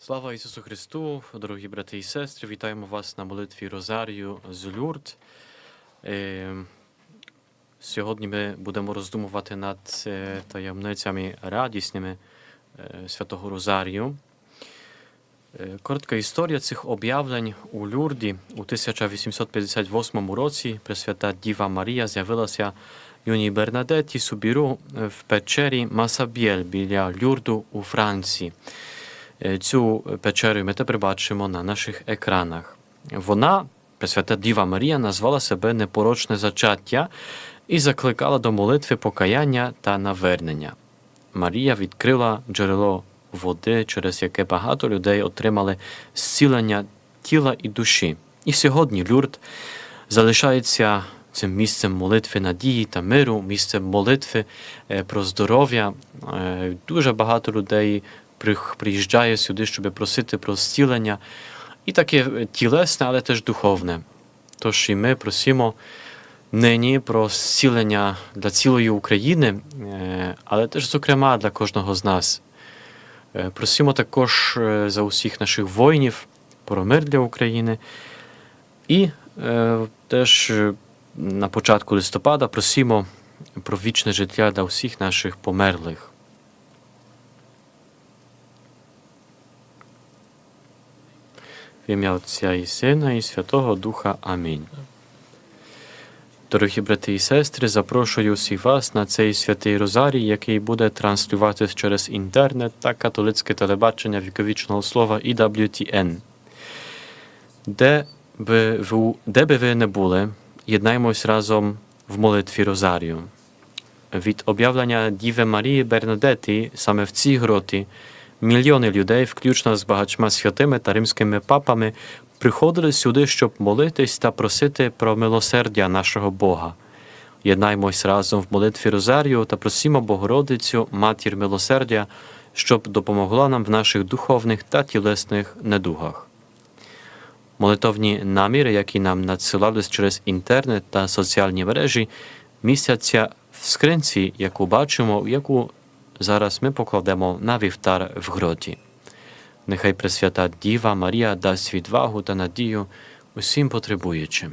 Слава Ісусу Христу, дорогі брати і сестри, вітаємо вас на молитві Розарію з Люрд. Е, Сьогодні ми будемо роздумувати над е, таємницями радісними е, Святого Розарію. Коротка історія цих об'явлень у Люрді у 1858 році Пресвята Діва Марія з'явилася юній Бернадетті Субіру в печері Масабєль біля Люрду у Франції. Е, Цю печеру ми тепер бачимо на наших екранах. Вона, Пресвята Діва Марія, назвала себе непорочне зачаття і закликала до молитви покаяння та навернення. Марія відкрила джерело води, через яке багато людей отримали зцілення тіла і душі. І сьогодні Люрд залишається цим місцем молитви надії та миру, місцем молитви е, про здоров'я. Е, Дуже багато людей приїжджає сюди, щоб просити про зцілення. І таке тілесне, але теж духовне. Тож і ми просимо нині про зцілення для цілої України, е, але теж, зокрема, для кожного з нас. Е, Просимо також е, за усіх наших воїнів про мир для України. І теж на початку листопада просимо про вічне життя для усіх наших померлих. В ім'я Отця і Сина, і Святого Духа. Амінь. Дорогі брати і сестри, запрошую всіх вас на цей святий Розарій, який буде транслюватись через інтернет та католицьке телебачення віковічного слова EWTN. Де би ви, де би ви не були, єднаймось разом в молитві Розарію. Від об'явлення Діви Марії Бернадети саме в цій гроті мільйони людей, включно з багатьма святими та римськими папами, приходили сюди, щоб молитись та просити про милосердя нашого Бога. Єднаймось разом в молитві Розарію та просімо Богородицю, матір милосердя, щоб допомогла нам в наших духовних та тілесних недугах. Молитовні наміри, які нам надсилались через інтернет та соціальні мережі, містяться в скринці, яку бачимо, яку зараз ми покладемо на вівтар в гроті. Нехай Пресвята Діва Марія дасть відвагу та надію усім потребуючим.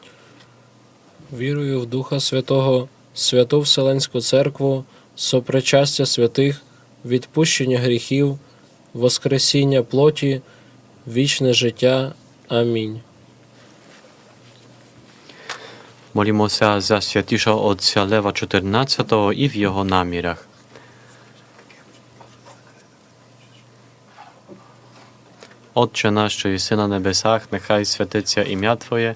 Вірую в Духа Святого, святу Вселенську Церкву, сопричастя святих, відпущення гріхів, воскресіння плоті, вічне життя. Амінь. Молімося за святішого отця Лева XIV і в його намірах. Отче наш, що єси на небесах, нехай святиться ім'я Твоє,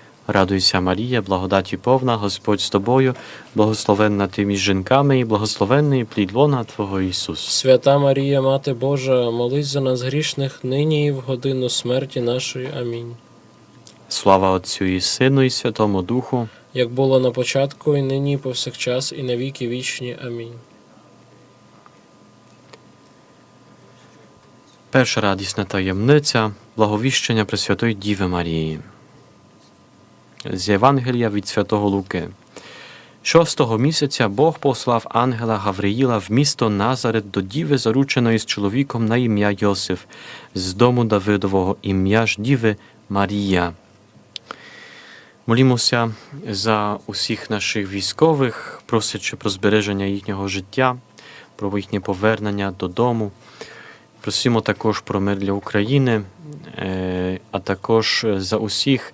Радуйся, Марія, благодаті повна, Господь з тобою, благословенна ти між жінками, і благословенний плід лона Твого Ісус. Свята Марія, Мати Божа, молись за нас грішних, нині і в годину смерті нашої. Амінь. Слава Отцю і Сину, і Святому Духу, як було на початку, і нині, і повсякчас, і на віки вічні. Амінь. Перша радісна таємниця благовіщення Пресвятої Діви Марії. З Євангелія від Святого Луки. Шостого місяця Бог послав ангела Гавриїла в місто Назарет до діви, зарученої з чоловіком на ім'я Йосиф, з дому Давидового ім'я ж діви Марія. Молімося за усіх наших військових, просячи про збереження їхнього життя, про їхнє повернення додому. Просимо також про мир для України, е, а також за усіх,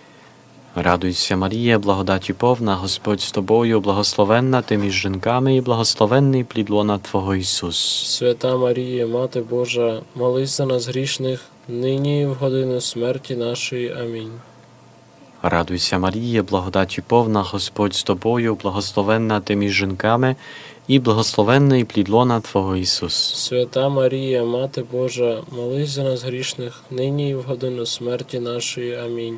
Радуйся, Марія, благодаті повна, Господь з тобою, благословенна ти між жінками, і благословенний плід лона Твого Ісус. Свята Марія, Мати Божа, молись за нас грішних, нині і в годину смерті нашої. Амінь. Радуйся, Марія, благодаті повна, Господь з тобою, благословенна ти між жінками, і благословенний плід лона Твого Ісус. Свята Марія, Мати Божа, молись за нас грішних, нині і в годину смерті нашої. Амінь.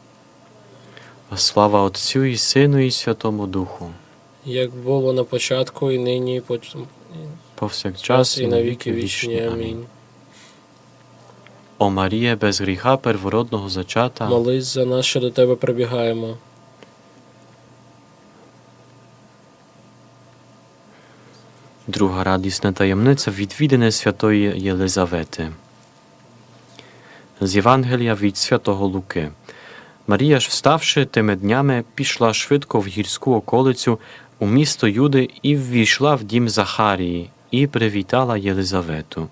Слава Отцю і Сину, і Святому Духу, Як було на початку, і нині, і поч- повсякчас і на віки вічні. Амінь. О Марія, без гріха первородного зачата, Молись за нас, що до тебе прибігаємо. Друга радісна таємниця відвідини святої Єлизавети. З Євангелія від святого Луки. Марія ж, вставши тими днями, пішла швидко в гірську околицю у місто Юди і ввійшла в дім Захарії і привітала Єлизавету.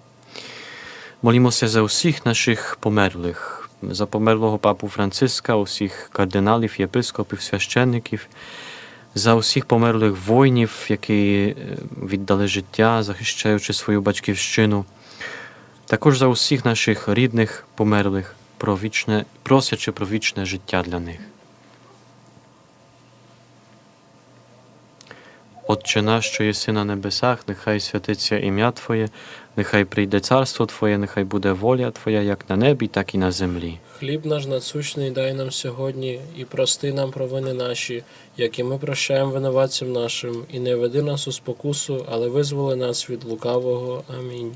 Молімося за усіх наших померлих, за померлого папу Франциска, усіх кардиналів, єпископів, священників, за усіх померлих воїнів, які е, віддали життя, захищаючи свою батьківщину, також за усіх наших рідних померлих, про вічне, просячи про вічне життя для них. Отче наш, що єси на небесах, нехай святиться ім'я Твоє, нехай прийде царство Твоє, нехай буде воля Твоя, як на небі, так і на землі. Хліб наш насущний дай нам сьогодні, і прости нам провини наші, як і ми прощаємо винуватцям нашим, і не веди нас у спокусу, але визволи нас від лукавого. Амінь.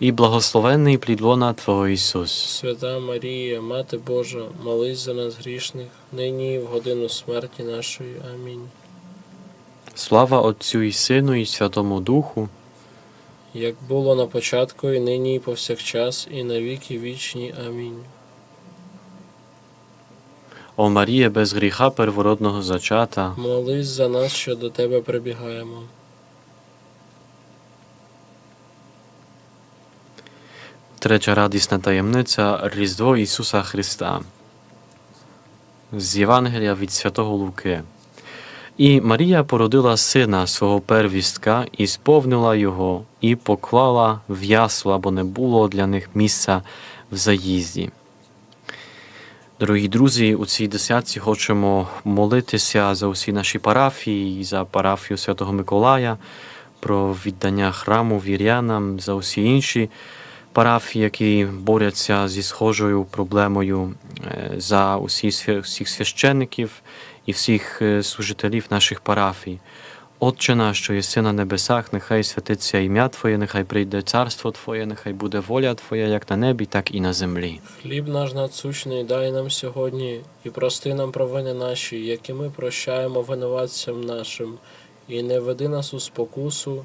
і благословенний плід лона Твого Ісус. Свята Марія, Мати Божа, молись за нас грішних, нині і в годину смерті нашої. Амінь. Слава Отцю і Сину, і Святому Духу, Як було на початку, і нині, і повсякчас, і на віки вічні. Амінь. О Марія без гріха первородного зачата, Молись за нас, що до тебе прибігаємо. Третя радісна таємниця Різдво Ісуса Христа. З Євангелія від Святого Луки. І Марія породила сина свого первістка, і сповнила його, і поклала в ясла, бо не було для них місця в заїзді. Дорогі друзі, у цій десятці хочемо молитися за усі наші парафії, за парафію Святого Миколая, про віддання храму вірянам, за усі інші парафії, які борються зі схожою проблемою е, за усі свя- всіх священників і всіх е, служителів наших парафій. Отче наш, що єси на небесах, нехай святиться ім'я Твоє, нехай прийде царство Твоє, нехай буде воля Твоя, як на небі, так і на землі. Хліб наш насущний дай нам сьогодні, і прости нам провини наші, які ми прощаємо винуватцям нашим, і не веди нас у спокусу,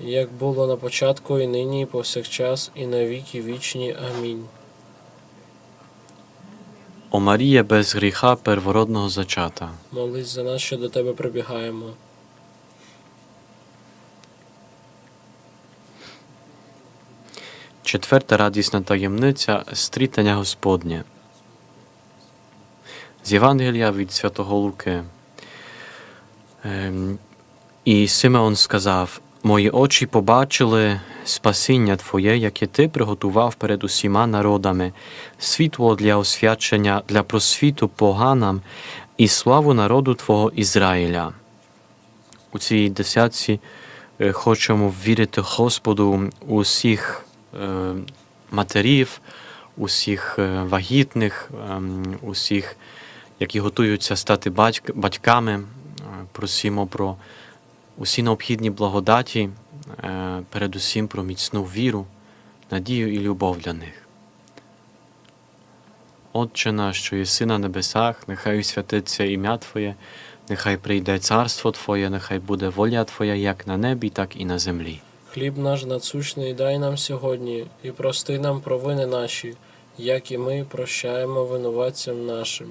Як було на початку, і нині, і повсякчас, і на віки вічні. Амінь. О Марія без гріха первородного зачата. Молись за нас, що до тебе прибігаємо. Четверта радісна таємниця стрітання Господнє. З Євангелія від Святого Луки. Ем, І Симеон сказав: Мої очі побачили спасіння Твоє, яке Ти приготував перед усіма народами, світло для освячення, для просвіту поганам і славу народу Твого Ізраїля. У цій десятці е, хочемо вірити Господу усіх е, матерів, усіх е, вагітних, ем, усіх, які готуються стати батьками. Просимо про усі необхідні благодаті, е, передусім про міцну віру, надію і любов для них. Отче наш, що єси на небесах, нехай святиться ім'я Твоє, нехай прийде царство Твоє, нехай буде воля Твоя як на небі, так і на землі. Хліб наш насущний дай нам сьогодні, і прости нам провини наші, як і ми прощаємо винуватцям нашим.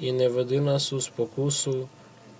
І не веди нас у спокусу,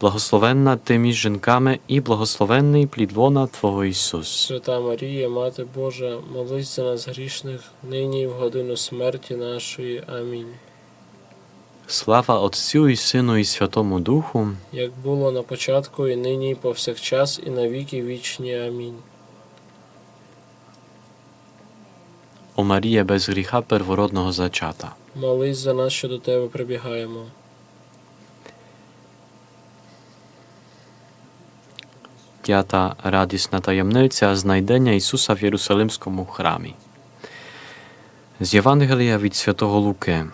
благословенна ти між жінками, і благословенний плід лона Твого Ісус. Свята Марія, Мати Божа, молись за нас грішних, нині і в годину смерті нашої. Амінь. Слава Отцю і Сину і Святому Духу, Як було на початку, і нині, і повсякчас, і на віки вічні. Амінь. о Марія без гріха первородного зачата. Молись за нас, що до тебе прибігаємо. П'ята радісна таємниця знайдення Ісуса в Єрусалимському храмі. З Євангелія від Святого Луки.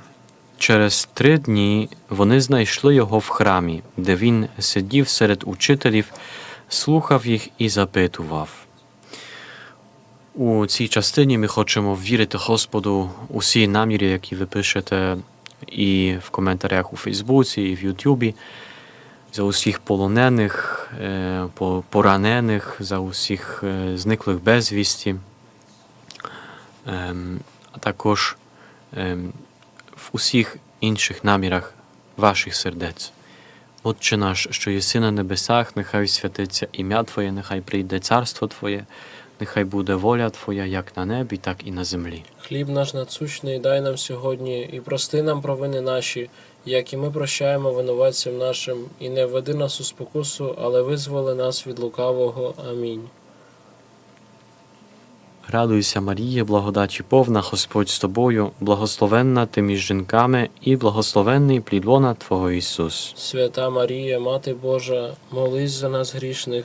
Через три дні вони знайшли його в храмі, де він сидів серед учителів, слухав їх і запитував. У цій частині ми хочемо вірити Господу усі наміри, які ви пишете і в коментарях у Фейсбуці, і в Ютубі за усіх полонених, е, поранених, за усіх е, зниклих безвісті, Ем, а також ем, в усіх інших намірах ваших сердець. Отче наш, що єси на небесах, нехай святиться ім'я Твоє, нехай прийде царство Твоє, нехай буде воля Твоя як на небі, так і на землі. Хліб наш насущний дай нам сьогодні, і прости нам провини наші, як і ми прощаємо винуватцям нашим, і не введи нас у спокусу, але визволи нас від лукавого. Амінь. Радуйся, Марія, благодаті повна, Господь з тобою, благословенна ти між жінками, і благословенний плід лона Твого Ісус. Свята Марія, Мати Божа, молись за нас грішних,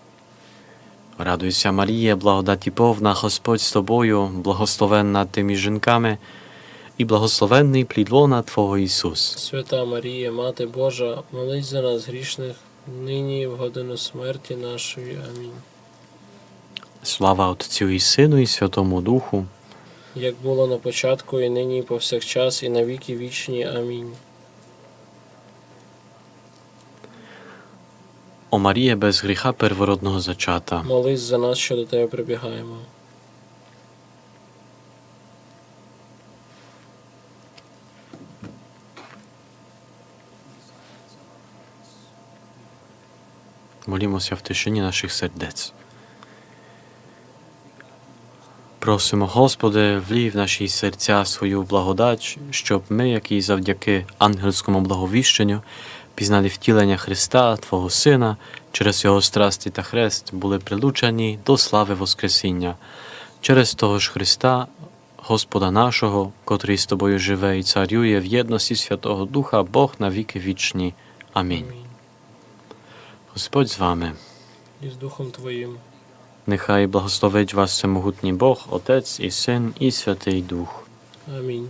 Радуйся, Марія, благодаті повна, Господь з тобою, благословенна ти між жінками, і благословенний плід лона Твого Ісус. Свята Марія, Мати Божа, молись за нас грішних, нині і в годину смерті нашої. Амінь. Слава Отцю і Сину, і Святому Духу. Як було на початку, і нині, і повсякчас, і на віки вічні. Амінь. О Марія без гріха первородного зачата. Молись за нас, що до тебе прибігаємо. Молімося в тишині наших сердець. Просимо, Господи, влій в наші серця свою благодать, щоб ми, які завдяки ангельському благовіщенню, пізнали втілення Христа, Твого Сина, через Його страсті та хрест, були прилучені до слави Воскресіння. Через того ж Христа, Господа нашого, котрий з тобою живе і царює в єдності Святого Духа, Бог на віки вічні. Амінь. Господь з вами. І з Духом Твоїм. Нехай благословить вас всемогутній Бог, Отець і Син, і Святий Дух. Амінь.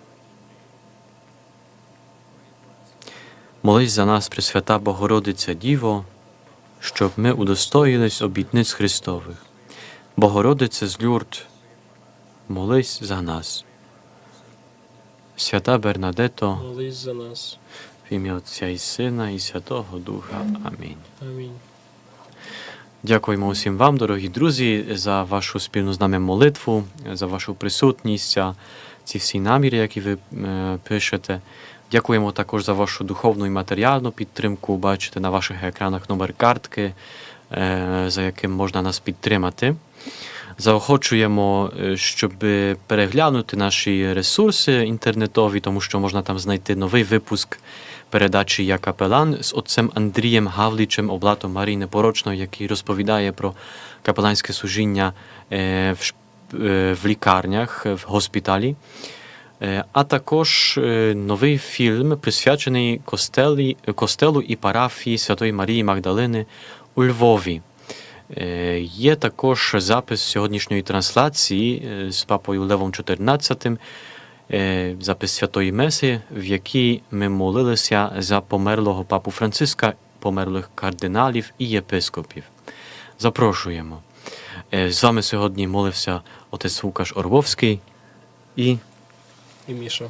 Молись за нас, Пресвята Богородиця Діво, щоб ми удостоїлись обітниць Христових. Богородице з Люрд, молись за нас. Свята Бернадето, Молись за нас. в ім'я Отця і Сина, і Святого Духа. Амінь. Амінь. Дякуємо усім вам, дорогі друзі, за вашу спільну з нами молитву, за вашу присутність, за ці всі наміри, які ви е, пишете. Дякуємо також за вашу духовну і матеріальну підтримку. Бачите на ваших екранах номер картки, е, за яким можна нас підтримати. Заохочуємо, е, щоб переглянути наші ресурси інтернетові, тому що можна там знайти новий випуск передачі Я капелан з отцем Андрієм Гавлічем, облатом Марії Непорочної, який розповідає про капеланське служіння е, в, лікарнях, в госпіталі. Е, А також е, новий фільм, присвячений костелі, костелу і парафії Святої Марії Магдалини у Львові. Е, Є також запис сьогоднішньої трансляції з папою Левом XIV, запис Святої Меси, в якій ми молилися за померлого папу Франциска, померлих кардиналів і єпископів. Запрошуємо. З вами сьогодні молився отець Лукаш Орвовський і, І Міша.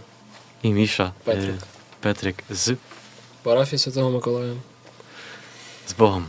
і Міша е, Петрик. Петрик з, Парафії Святого Миколая. з Богом.